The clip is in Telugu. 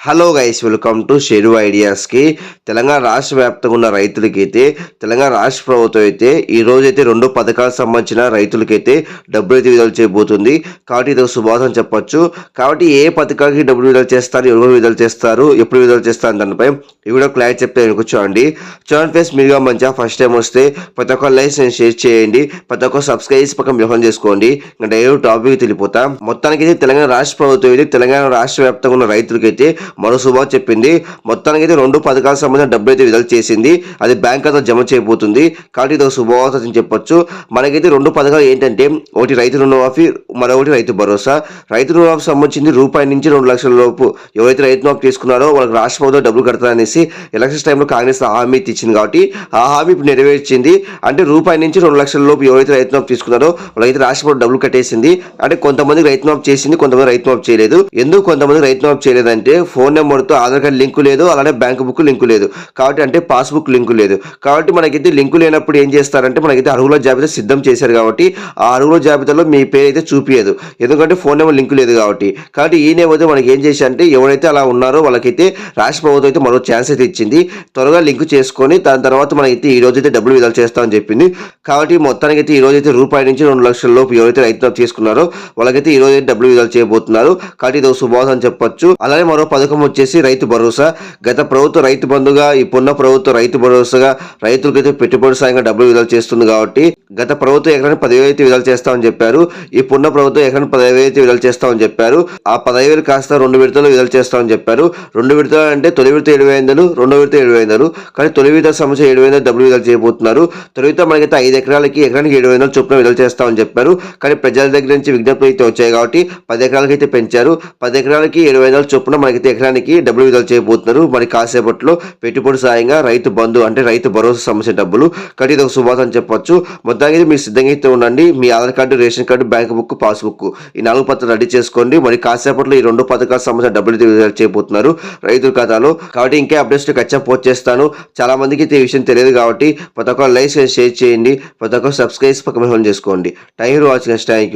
Hello guys welcome to Sheru ఐడియాస్కి Telangana రాష్ట్ర వ్యాప్తంగా ఉన్న రైతులకైతే తెలంగాణ రాష్ట్ర ప్రభుత్వం అయితే ఈ రోజైతే రెండు పథకాలకు సంబంధించిన రైతులకైతే డబ్బులు అయితే విడుదల చేయబోతుంది. కాబట్టి ఇది ఒక శుభాసం చెప్పొచ్చు. కాబట్టి ఏ పథకానికి డబ్బులు విడుదల చేస్తారు ఎవరు విడుదల చేస్తారు ఎప్పుడు విడుదల చేస్తారు దానిపై ఇవి కూడా క్లారిటీ చెప్తే వెనుక చూడండి. చూడండి ఫ్రెండ్స్ మీరుగా మంచిగా ఫస్ట్ టైం వస్తే ప్రతి ఒక్క లైక్ షేర్ చేయండి. ప్రతి ఒక్క సబ్స్క్రైబ్ చేసి పక్కన వ్యవహారం చేసుకోండి. ఇంకా డైరెక్ట్ టాపిక్ తెలిపోతా మొత్తానికి అయితే తెలంగాణ రాష్ట్ర ప్రభుత్వం అయితే తెలంగాణ రాష్ట్ర వ్యాప్తంగా ఉన్న రైతులకైతే మరో శుభా చెప్పింది మొత్తానికి అయితే రెండు పథకాలకు సంబంధించిన డబ్బులు అయితే విడుదల చేసింది. అది బ్యాంక్ ఖాతా జమ చేయబోతుంది. కాబట్టి ఇది ఒక శుభవార్త అని చెప్పొచ్చు. మనకైతే రెండు పథకాలు ఏంటంటే ఒకటి రైతు రుణమాఫీ మరొకటి రైతు భరోసా. రైతు రుణమాఫీ సంబంధించింది రూపాయి నుంచి రెండు లక్షల లోపు ఎవరైతే రైతు రుణమాఫీ తీసుకున్నారో వాళ్ళకి రాష్ట్ర ప్రభుత్వం డబ్బులు కడతారనేసి ఎలక్షన్స్ టైంలో కాంగ్రెస్ హామీ ఇచ్చింది కాబట్టి ఆ హామీ ఇప్పుడు నెరవేర్చింది. అంటే రూపాయి నుంచి రెండు లక్షల లోపు ఎవరైతే రైతు మాఫ్ తీసుకున్నారో వాళ్ళైతే రాష్ట్ర ప్రభుత్వం డబ్బులు కట్టేసింది. అంటే కొంతమంది రైతు మాఫ్ చేసింది కొంతమంది రైతు మాఫ్ చేయలేదు. ఎందుకు కొంతమంది రైతు మాఫ్ చేయలేదంటే ఫోన్ నెంబర్తో ఆధార్ కార్డ్ లింకు లేదు అలానే బ్యాంక్ బుక్ లింకు లేదు. కాబట్టి అంటే పాస్బుక్ లింకు లేదు. కాబట్టి మనకైతే లింకు లేనప్పుడు ఏం చేస్తారంటే మనకైతే అర్హుల జాబితా సిద్ధం చేశారు కాబట్టి ఆ అర్హుల జాబితాలో మీ పేరు అయితే చూపించదు ఎందుకంటే ఫోన్ నెంబర్ లింకు లేదు కాబట్టి. కాబట్టి ఈ నేపథ్యం మనకి ఏం చేశారంటే ఎవరైతే అలా ఉన్నారో వాళ్ళకైతే రాష్ట్ర ప్రభుత్వం అయితే మరో ఛాన్స్ అయితే ఇచ్చింది. త్వరగా లింక్ చేసుకొని దాని తర్వాత మనకైతే ఈ రోజు అయితే డబ్బులు విడుదల చేస్తామని చెప్పింది. కాబట్టి మొత్తానికి అయితే ఈ రోజు అయితే రూపాయి నుంచి రెండు లక్షల లోపు ఎవరైతే రైతు తీసుకున్నారో వాళ్ళకైతే ఈ రోజు అయితే డబ్బులు విధాలు చేయబోతున్నారు. కాబట్టి ఇది ఒక శుభవార్త చెప్పొచ్చు. అలానే మరో పథకం వచ్చేసి రైతు భరోసా. గత ప్రభుత్వ రైతు బంధుగా ఇప్పుడున్న ప్రభుత్వ రైతు భరోసాగా రైతులకైతే పెట్టుబడి సాయంగా డబ్బులు విడుదల చేస్తుంది కాబట్టి గత ప్రభుత్వం ఎకరానికి పదివేలు అయితే విడుదల చేస్తామని చెప్పారు. ఇప్పుడున్న ప్రభుత్వం ఎకరానికి పదివేలు అయితే విడుదల చేస్తామని చెప్పారు. ఆ పదివేలు కాస్త రెండు విడతలు విడుదల చేస్తామని చెప్పారు. రెండు విడతలు అంటే తొలి విడత ఏడు వందలు రెండో విడత ఏడు వందలు. కానీ తొలి విడత సమస్య ఏడు వందలు డబ్బులు విడుదల చేయబోతున్నారు. తొలి విడత మనకైతే ఐదు ఎకరాలకి ఎకరానికి ఏడు వందలు చొప్పున విడుదల చేస్తామని చెప్పారు. కానీ ప్రజల దగ్గర నుంచి విజ్ఞప్తులు అయితే వచ్చాయి కాబట్టి పది ఎకరాలకి అయితే పెంచారు. పది ఎకరాలకి ఏడు వందల చొప్పున మనకైతే ఎకరానికి డబ్బులు విడుదల చేయబోతున్నారు. మరి కాసేపట్లో పెట్టుబడి సాయంగా రైతు బంధు అంటే రైతు భరోసా సమస్య డబ్బులు. కానీ ఇది ఒక శుభాతం అని చెప్పొచ్చు. మొత్తానికి మీరు సిద్ధంగా అయితే ఉండండి. మీ Aadhaar card ration card bank book passbook ఈ నాలుగు పత్రాలు రెడీ చేసుకోండి. మరి కాసేపట్లో ఈ రెండు పథకాల సంబంధించిన డబ్బులు విడుదల చేయబోతున్నారు రైతుల ఖాతాలో. కాబట్టి ఇంకే అప్డేట్స్ ఖచ్చితంగా పోస్ట్ చేస్తాను. చాలా మందికి అయితే ఈ విషయం తెలియదు కాబట్టి ప్రతి ఒక్క లైక్ షేర్ చేయండి. ప్రతి ఒక్క సబ్స్క్రైబ్ పక్కన చేసుకోండి. టైర్ యూ వాచింగ్. Thank you.